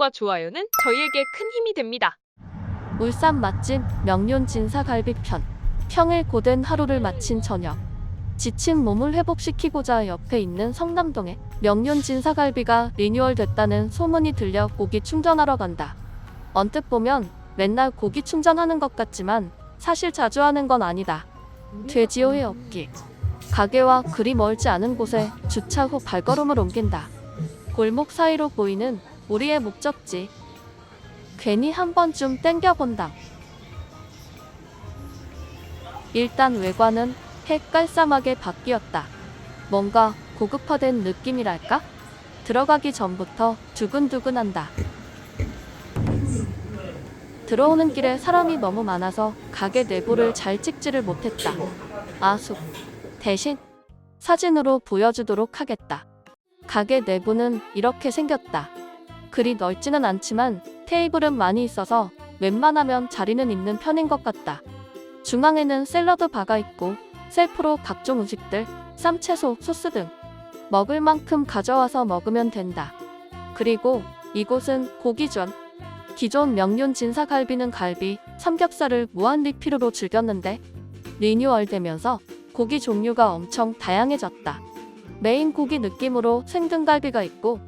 구독과 좋아요는 저희에게 큰 힘이 됩니다. 울산 맛집 명륜 진사갈비편. 평일 고된 하루를 마친 저녁. 지친 몸을 회복시키고자 옆에 있는 성남동에 명륜 진사갈비가 리뉴얼 됐다는 소문이 들려 고기 충전하러 간다. 언뜻 보면 맨날 고기 충전하는 것 같지만 사실 자주 하는 건 아니다. 돼지호의 없기. 가게와 그리 멀지 않은 곳에 주차 후 발걸음을 옮긴다. 골목 사이로 보이는 우리의 목적지. 괜히 한 번쯤 땡겨본다. 일단 외관은 헷깔쌈하게 바뀌었다. 뭔가 고급화된 느낌이랄까? 들어가기 전부터 두근두근한다. 들어오는 길에 사람이 너무 많아서 가게 내부를 잘 찍지를 못했다. 아숙. 대신 사진으로 보여주도록 하겠다. 가게 내부는 이렇게 생겼다. 그리 넓지는 않지만 테이블은 많이 있어서 웬만하면 자리는 있는 편인 것 같다. 중앙에는 샐러드 바가 있고 셀프로 각종 음식들, 쌈채소, 소스 등 먹을 만큼 가져와서 먹으면 된다. 그리고 이곳은 고기전. 기존 명륜 진사갈비는 갈비, 삼겹살을 무한 리필으로 즐겼는데 리뉴얼되면서 고기 종류가 엄청 다양해졌다. 메인 고기 느낌으로 생등갈비가 있고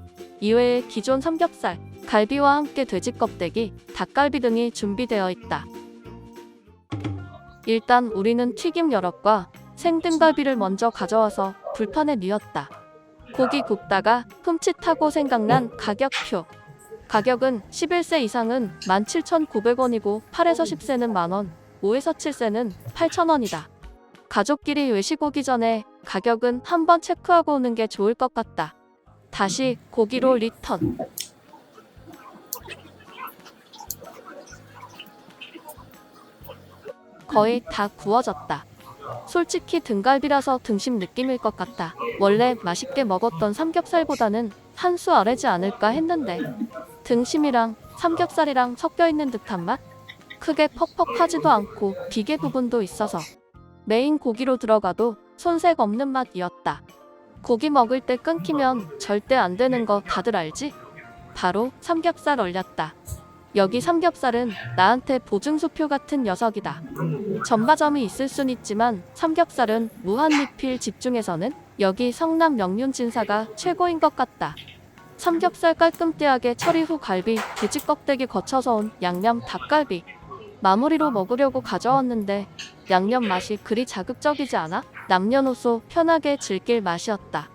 이외에 기존 삼겹살, 갈비와 함께 돼지 껍데기, 닭갈비 등이 준비되어 있다. 일단 우리는 튀김 여럿과 생등갈비를 먼저 가져와서 불판에 뉘었다. 고기 굽다가 흠칫하고 생각난 가격표. 가격은 11세 이상은 17,900원이고 8에서 10세는 만원, 5에서 7세는 8,000원이다. 가족끼리 외식 오기 전에 가격은 한번 체크하고 오는 게 좋을 것 같다. 다시 고기로 리턴. 거의 다 구워졌다. 솔직히 등갈비라서 등심 느낌일 것 같다. 원래 맛있게 먹었던 삼겹살보다는 한 수 아래지 않을까 했는데 등심이랑 삼겹살이랑 섞여 있는 듯한 맛? 크게 퍽퍽하지도 않고 비계 부분도 있어서 메인 고기로 들어가도 손색 없는 맛이었다. 고기 먹을 때 끊기면 절대 안 되는 거 다들 알지? 바로 삼겹살 얼렸다. 여기 삼겹살은 나한테 보증수표 같은 녀석이다. 전바점이 있을 순 있지만 삼겹살은 무한리필 집중해서는 여기 성남 명륜진사가 최고인 것 같다. 삼겹살 깔끔띠하게 처리 후 갈비, 돼지 껍데기 거쳐서 온 양념 닭갈비. 마무리로 먹으려고 가져왔는데 양념 맛이 그리 자극적이지 않아 남녀노소 편하게 즐길 맛이었다.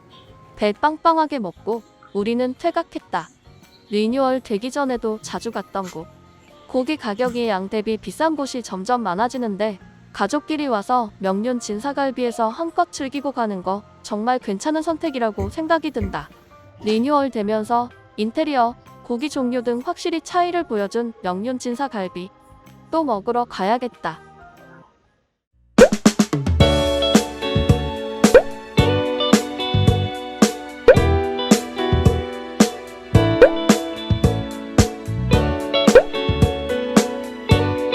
배 빵빵하게 먹고 우리는 퇴각했다. 리뉴얼 되기 전에도 자주 갔던 곳. 고기 가격이 양 대비 비싼 곳이 점점 많아지는데 가족끼리 와서 명륜 진사갈비에서 한껏 즐기고 가는 거 정말 괜찮은 선택이라고 생각이 든다. 리뉴얼 되면서 인테리어, 고기 종류 등 확실히 차이를 보여준 명륜 진사갈비. 또 먹으러 가야겠다.